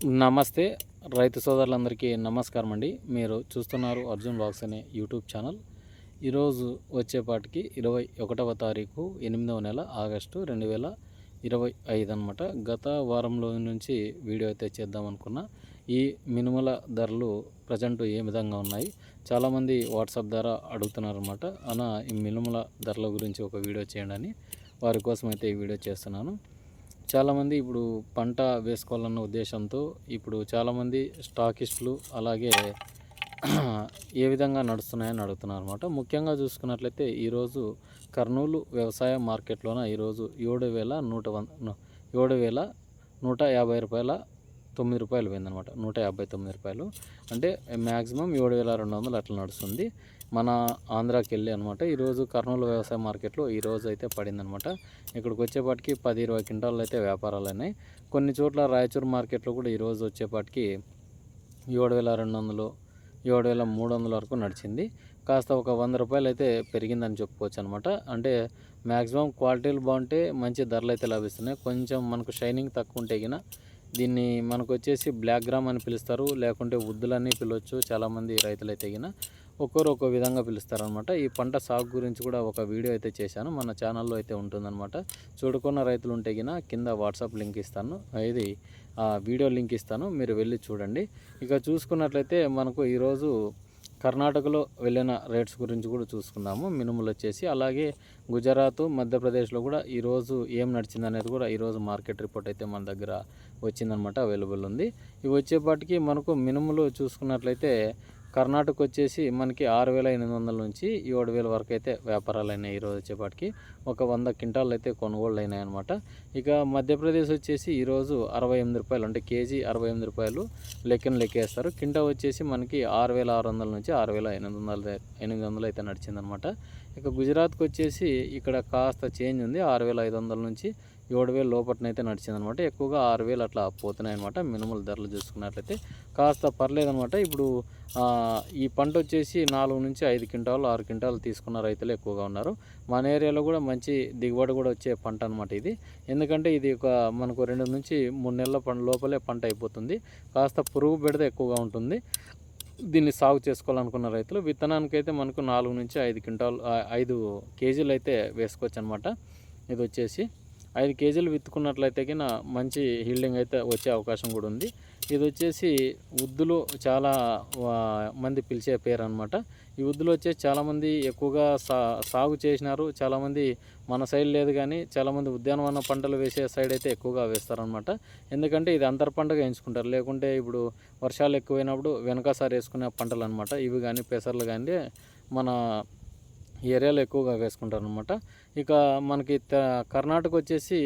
నమస్తే రైతు సోదరులందరికీ నమస్కారం అండి. మీరు చూస్తున్నారు అర్జున్ బాక్స్ అనే యూట్యూబ్ ఛానల్. ఈరోజు వచ్చేపాటికి ఇరవై ఒకటవ తారీఖు ఎనిమిదవ నెల ఆగస్టు రెండు వేల ఇరవై ఐదు అనమాట గత వారంలో నుంచి వీడియో అయితే చేద్దాం అనుకున్నా. ఈ మినుముల ధరలు ప్రజెంట్ ఏ విధంగా ఉన్నాయి? చాలామంది వాట్సాప్ ద్వారా అడుగుతున్నారనమాట అన్న ఈ మినుముల ధరల గురించి ఒక వీడియో చేయండి అని. వారి కోసం అయితే ఈ వీడియో చేస్తున్నాను. చాలామంది ఇప్పుడు పంట వేసుకోవాలన్న ఉద్దేశంతో ఇప్పుడు చాలామంది స్టాకిస్టులు అలాగే ఏ విధంగా నడుస్తున్నాయని అడుగుతున్నారు అనమాట ముఖ్యంగా చూసుకున్నట్లయితే ఈరోజు కర్నూలు వ్యవసాయ మార్కెట్లోన ఈరోజు ఏడు వేల నూట వంద ఏడు వేల నూట యాభై రూపాయల తొమ్మిది రూపాయలు పోయిందనమాట. నూట యాభై తొమ్మిది రూపాయలు. అంటే మ్యాక్సిమం ఏడు వేల రెండు వందలు అట్లా నడుస్తుంది. మన ఆంధ్రాకి వెళ్ళి అనమాట. ఈరోజు కర్నూలు వ్యవసాయ మార్కెట్లో ఈరోజు అయితే పడిందనమాట. ఇక్కడికి వచ్చేపాటికి పది ఇరవై క్వింటాలు అయితే వ్యాపారాలు అయినాయి. కొన్ని చోట్ల రాయచూరు మార్కెట్లో కూడా ఈరోజు వచ్చేపాటికి ఏడు వేల రెండు వందలు ఏడు వేల మూడు వందల వరకు నడిచింది. కాస్త ఒక వంద రూపాయలు అయితే పెరిగిందని చెప్పుకోవచ్చు అనమాట అంటే మ్యాక్సిమం క్వాలిటీలు బాగుంటే మంచి ధరలు అయితే లభిస్తున్నాయి. కొంచెం మనకు షైనింగ్ తక్కువ ఉంటే గిన దీన్ని మనకు వచ్చేసి బ్లాక్ గ్రామ్ అని పిలుస్తారు. లేకుంటే ఉద్దులని పిలవచ్చు. చాలామంది రైతులు అయితే గిన ఒక్కొరు ఒక్కో విధంగా పిలుస్తారనమాట. ఈ పంట సాగు గురించి కూడా ఒక వీడియో అయితే చేశాను. మన ఛానల్లో అయితే ఉంటుందన్నమాట చూడుకున్న రైతులు ఉంటే గిన కింద వాట్సాప్ లింక్ ఇస్తాను. ఇది ఆ వీడియో లింక్ ఇస్తాను. మీరు వెళ్ళి చూడండి. ఇక చూసుకున్నట్లయితే మనకు ఈరోజు కర్ణాటకలో వెళ్ళిన రేట్స్ గురించి కూడా చూసుకున్నాము మినుములు వచ్చేసి అలాగే గుజరాత్ మధ్యప్రదేశ్లో కూడా ఈరోజు ఏం నడిచింది అనేది కూడా ఈరోజు మార్కెట్ రిపోర్ట్ అయితే మన దగ్గర వచ్చిందనమాట అవైలబుల్ ఉంది. ఇవి వచ్చేపాటికి మనకు మినుములు చూసుకున్నట్లయితే కర్ణాటక వచ్చేసి మనకి ఆరు వేల ఎనిమిది వందల నుంచి ఏడు వేల వరకు అయితే వ్యాపారాలు అయినాయి ఈరోజు వచ్చేపాటికి. ఒక వంద క్వింటాలు అయితే కొనుగోళ్ళు అయినాయి అనమాట ఇక మధ్యప్రదేశ్ వచ్చేసి ఈరోజు అరవై ఎనిమిది రూపాయలు అంటే కేజీ అరవై ఎనిమిది రూపాయలు లెక్కన లెక్కేస్తారు. క్వింటా వచ్చేసి మనకి ఆరు వేల ఆరు వందల నుంచి ఆరు వేల ఎనిమిది వందల ఎనిమిది వందలు అయితే నడిచిందనమాట ఇక గుజరాత్కి వచ్చేసి ఇక్కడ కాస్త చేంజ్ ఉంది. ఆరు వేల ఐదు వందల నుంచి ఏడు వేలు లోపట్నైతే నడిచిందనమాట. ఎక్కువగా ఆరు వేలు అట్లా పోతున్నాయి అనమాట మినిమల్ ధరలు చూసుకున్నట్లయితే కాస్త పర్లేదనమాట. ఇప్పుడు ఈ పంట వచ్చేసి నాలుగు నుంచి ఐదు క్వింటాలు ఆరు క్వింటాలు తీసుకున్న రైతులు ఎక్కువగా ఉన్నారు. మన ఏరియాలో కూడా మంచి దిగుబడి కూడా వచ్చే పంట అనమాట ఇది. ఎందుకంటే ఇది ఒక మనకు రెండు నుంచి మూడు నెలల లోపలే పంట అయిపోతుంది. కాస్త పురుగు బెడద ఎక్కువగా ఉంటుంది. దీన్ని సాగు చేసుకోవాలనుకున్న రైతులు విత్తనానికి అయితే మనకు నాలుగు నుంచి ఐదు క్వింటాలు ఐదు కేజీలు అయితే వేసుకోవచ్చు అనమాట ఇది వచ్చేసి ఐదు కేజీలు విత్తుకున్నట్లయితే కింద మంచి హీల్డింగ్ అయితే వచ్చే అవకాశం కూడా ఉంది. ఇది వచ్చేసి ఉద్దులు చాలా మంది పిలిచే పేరు అనమాట ఈ ఉద్దులు వచ్చేసి చాలామంది ఎక్కువగా సా సాగు చేసినారు. చాలామంది మన సైడ్ లేదు కానీ చాలామంది ఉద్యానవన పంటలు వేసే సైడ్ అయితే ఎక్కువగా వేస్తారనమాట ఎందుకంటే ఇది అంతర పంటగా ఎంచుకుంటారు. లేకుంటే ఇప్పుడు వర్షాలు ఎక్కువైనప్పుడు వెనకసారి వేసుకునే పంటలు అనమాట ఇవి కానీ పెసర్లు కానీ మన ఏరియాలో ఎక్కువగా వేసుకుంటారు అనమాట ఇక మనకి కర్ణాటక వచ్చేసి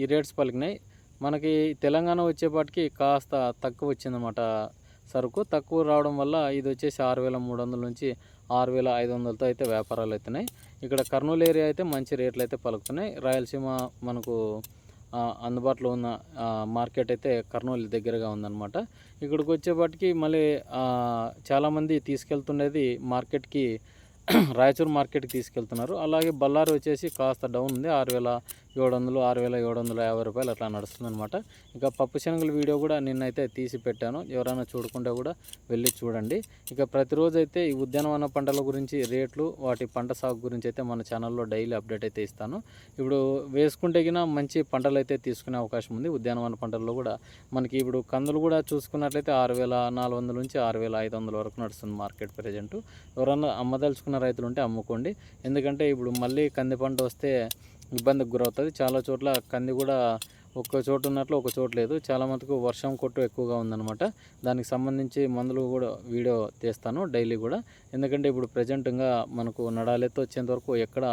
ఈ రేట్స్ పలికినాయి. మనకి తెలంగాణ వచ్చేపాటికి కాస్త తక్కువ వచ్చిందన్నమాట సరుకు. తక్కువ రావడం వల్ల ఇది వచ్చేసి ఆరు వేల మూడు వందల నుంచి ఆరు వేల ఐదు వందలతో అయితే వ్యాపారాలు అవుతున్నాయి ఇక్కడ కర్నూలు ఏరియా అయితే మంచి రేట్లు అయితే పలుకుతున్నాయి. రాయలసీమ మనకు అందుబాటులో ఉన్న మార్కెట్ అయితే కర్నూలు దగ్గరగా ఉందన్నమాట. ఇక్కడికి వచ్చేపాటికి మళ్ళీ చాలామంది తీసుకెళ్తుండేది మార్కెట్కి రాయచూరు మార్కెట్కి తీసుకెళ్తున్నారు. అలాగే బల్లారి వచ్చేసి కాస్త డౌన్ ఉంది. ఆరు వేల ఏడు వందలు ఆరు వేల ఏడు వందల యాభై రూపాయలు అట్లా నడుస్తుందనమాట ఇక పప్పు శనగల వీడియో కూడా నిన్నైతే తీసి పెట్టాను. ఎవరైనా చూడకుండా కూడా వెళ్ళి చూడండి. ఇక ప్రతిరోజు అయితే ఈ ఉద్యానవన పంటల గురించి రేట్లు వాటి పంట సాగు గురించి అయితే మన ఛానల్లో డైలీ అప్డేట్ అయితే ఇస్తాను. ఇప్పుడు వేసుకుంటే గిన మంచి పంటలు అయితే తీసుకునే అవకాశం ఉంది. ఉద్యానవన పంటల్లో కూడా మనకి ఇప్పుడు కందులు కూడా చూసుకున్నట్లయితే ఆరు వేల నాలుగు వందల నుంచి ఆరు వేల ఐదు వందల వరకు నడుస్తుంది మార్కెట్ ప్రజెంట్. ఎవరన్నా అమ్మదలుచుకున్న రైతులు ఉంటే అమ్ముకోండి. ఎందుకంటే ఇప్పుడు మళ్ళీ కంది పంట వస్తే ఇబ్బందికి గురవుతుంది. చాలా చోట్ల కంది కూడా ఒక్క చోటు ఉన్నట్లు ఒక చోటు లేదు. చాలా మటుకు వర్షం కొట్టు ఎక్కువగా ఉందన్నమాట. దానికి సంబంధించి మందులు కూడా వీడియో తీస్తాను డైలీ కూడా. ఎందుకంటే ఇప్పుడు ప్రజెంట్గా మనకు నడాలెత్తు వచ్చేంత వరకు ఎక్కడ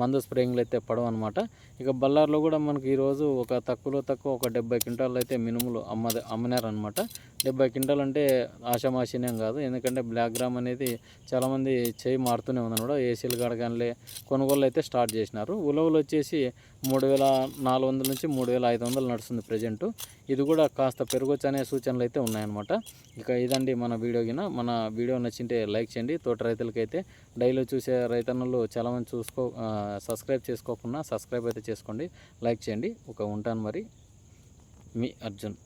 మందు స్ప్రేయింగ్లు అయితే పడవన్నమాట ఇక బల్లార్లో కూడా మనకి ఈరోజు ఒక తక్కువలో తక్కువ ఒక డెబ్బై క్వింటాలు అయితే మినుములు అమ్మ అమ్మినారనమాట డెబ్బై క్వింటాల్ అంటే ఆశామాషీనేం కాదు. ఎందుకంటే బ్లాక్ గ్రామ్ అనేది చాలామంది చేయి మారుతూనే ఉందన్నమాట. ఏసీలు గడగానే కొనుగోలు అయితే స్టార్ట్ చేసినారు. ఉలవలు వచ్చేసి మూడు వేల నాలుగు వందల నుంచి మూడు వేల ఐదు వందలు నడుస్తుంది ప్రజెంటు. ఇది కూడా కాస్త పెరగొచ్చు అనే సూచనలు అయితే ఉన్నాయన్నమాట. ఇక ఇదండి మన వీడియో గిన. మన వీడియో నచ్చింటే లైక్ చేయండి. తోట రైతులకైతే డైలీ చూసే రైతన్నలు చాలామంది చూసుకో సబ్స్క్రైబ్ చేసుకోకుండా సబ్స్క్రైబ్ అయితే చేసుకోండి. లైక్ చేయండి. ఒక ఉంటాను మరి. మీ అర్జున్.